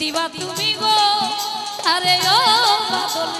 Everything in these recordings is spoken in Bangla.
দিবা তুমি গো। আরে ও বাদল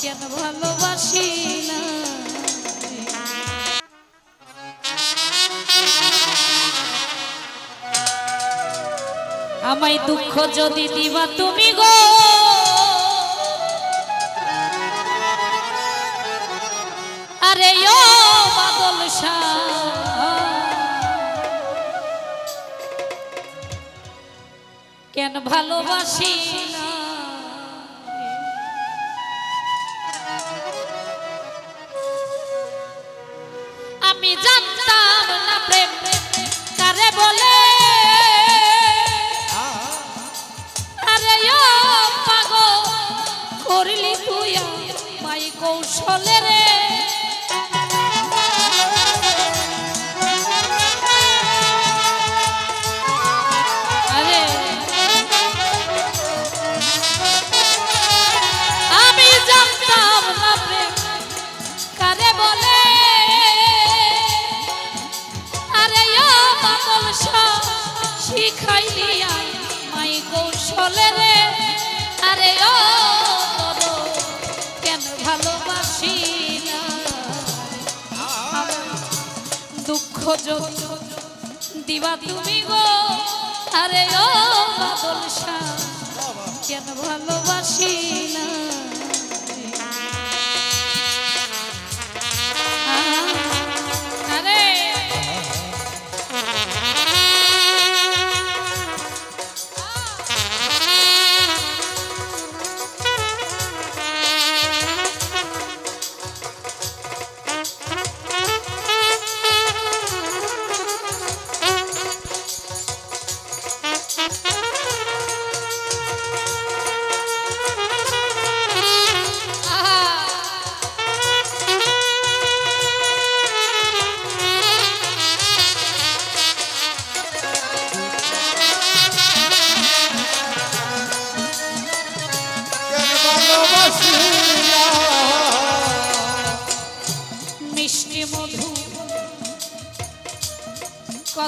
কেন ভালোবাসি না? আমায় দুঃখ যদি দিবা তুমি গো। আরে ও বাদল শাহ কেন ভালোবাসি আমি জানতাম না প্রেম কারে বলে। আরে পাগল, করলি তুই মাই কৌশলে রে। কৌশলে রে, আরে ও কেন ভালোবাসি না দুঃখ যোগ দিবা তুমি গো, আরে ও বাদল কেন ভালোবাসি না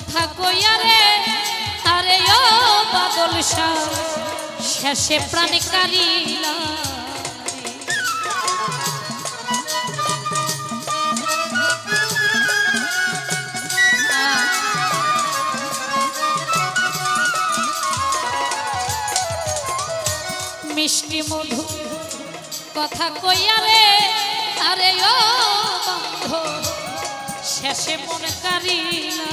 কথা কইয়া রে আরে ও বাদল শেষে প্রাণ কারিলা মিষ্টি মধু কথা কইয়া রে আরে ও বন্ধ, শেষে মনে কারিলা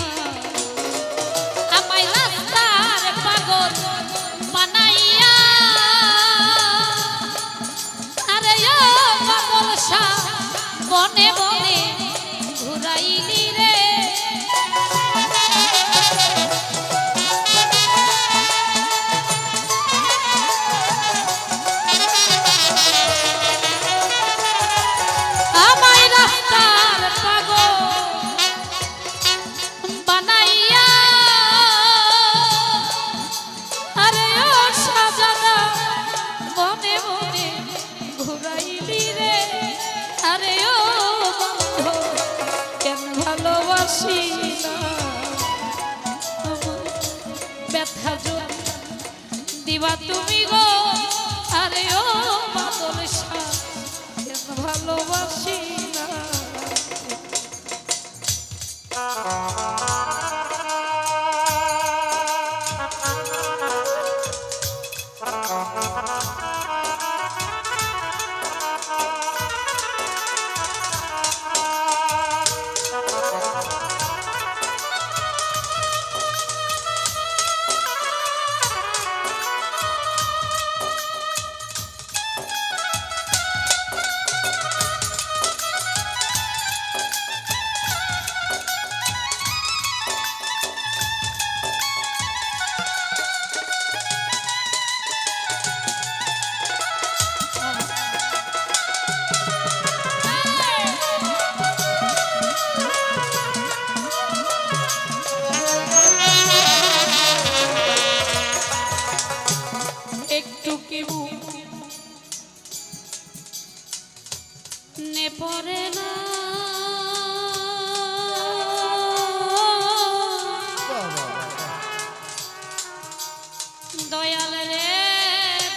দয়াল রে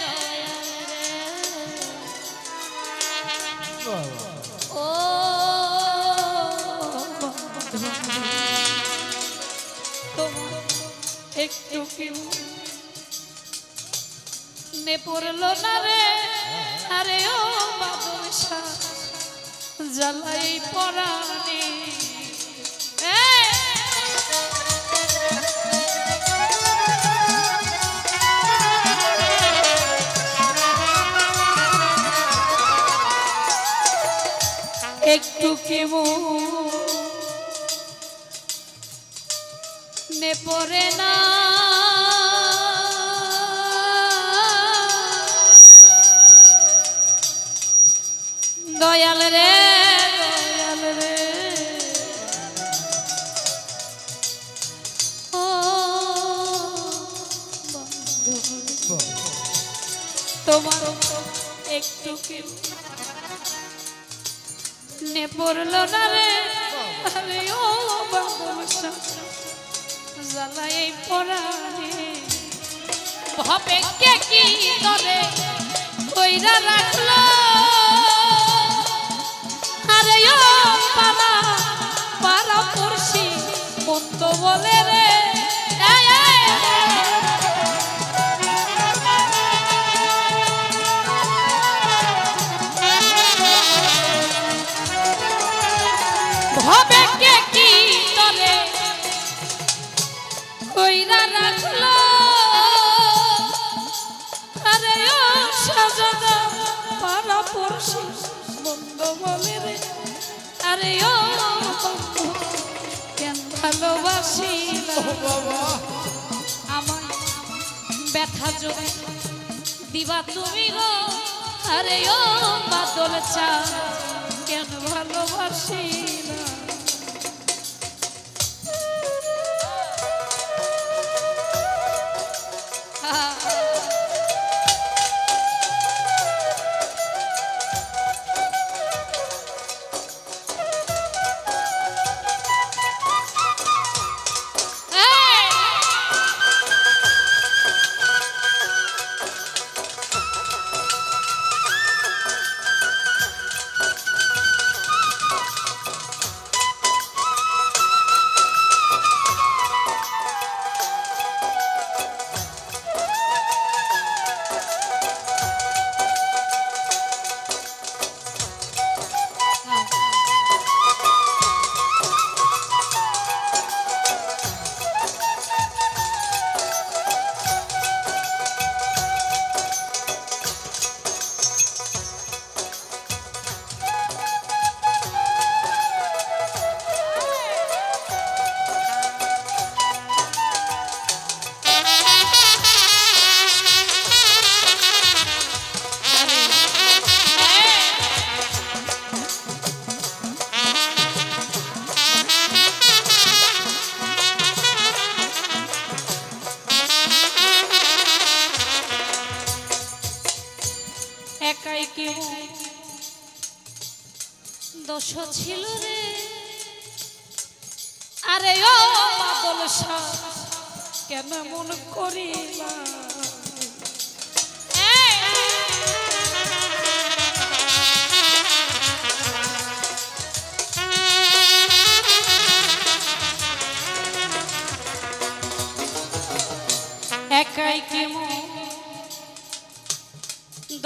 দয়াল রে ও তোমার একটু না রে আরে ও বাবুর জ্বালাই পরাণী একটু কেমন নে পড়ে না। দয়াল রে তোমার একটু কেমন নে পড়ল না রে? আরে ও বাদশা জ্বালাই পড়ারে ভাবে কে কি করে কইরা রাখল? আরে ও পালা পারা পড়ছি মন্দ বলে পারা পড়ছি বন্ধ বলে রে। আরে ও কেন ভালোবাসি আমার ব্যথা যদি দিবা তুমি গো। আরে ও বাদল চা কেন ভালোবাসি একাই দোষ ছিল রে আরে ও বাদল কেন মন করিলা! একাই কেমন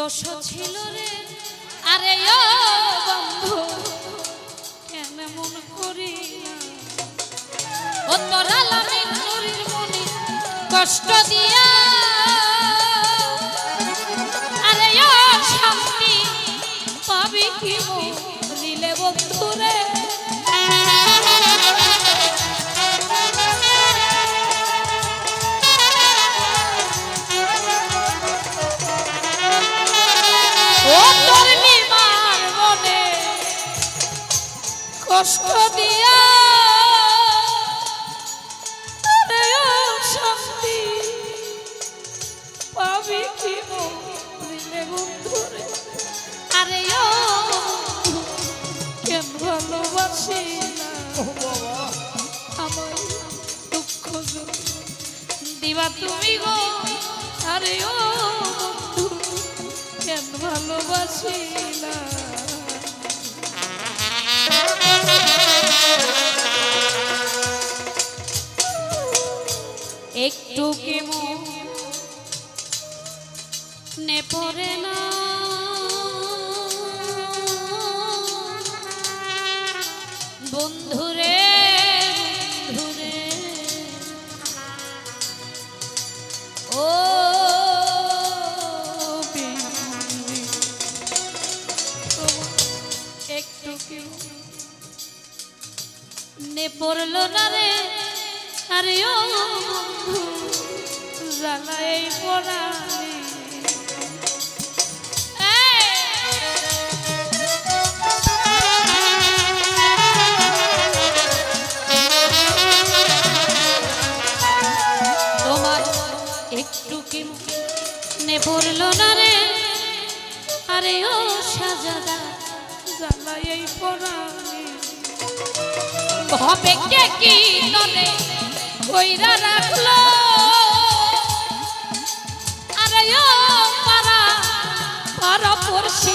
দোষ ছিল রে। আরে বন্ধু কেন মন করি কষ্ট দিয়া। আরে শান্তি পাবি কি কষ্ট দিয়া শান্তি পাবি কি মরিলে বন্ধুরে? আরে ও কেন ভালোবাসি আমার দুঃখ দিবা তুমি গো। আরে ও বন্ধু কেন ভালোবাসি না? পড়ে না। বন্ধুরে বন্ধুরে। কেমন নে পড়ল না রে। আরে ও বন্ধু পড়ালে পড়ল না রে। আরে ও সাজাদা জ্বালাই পড়ালে হবে কে কি নলে, কইরা রাখল। আরে ও পারা পারা পড়ছি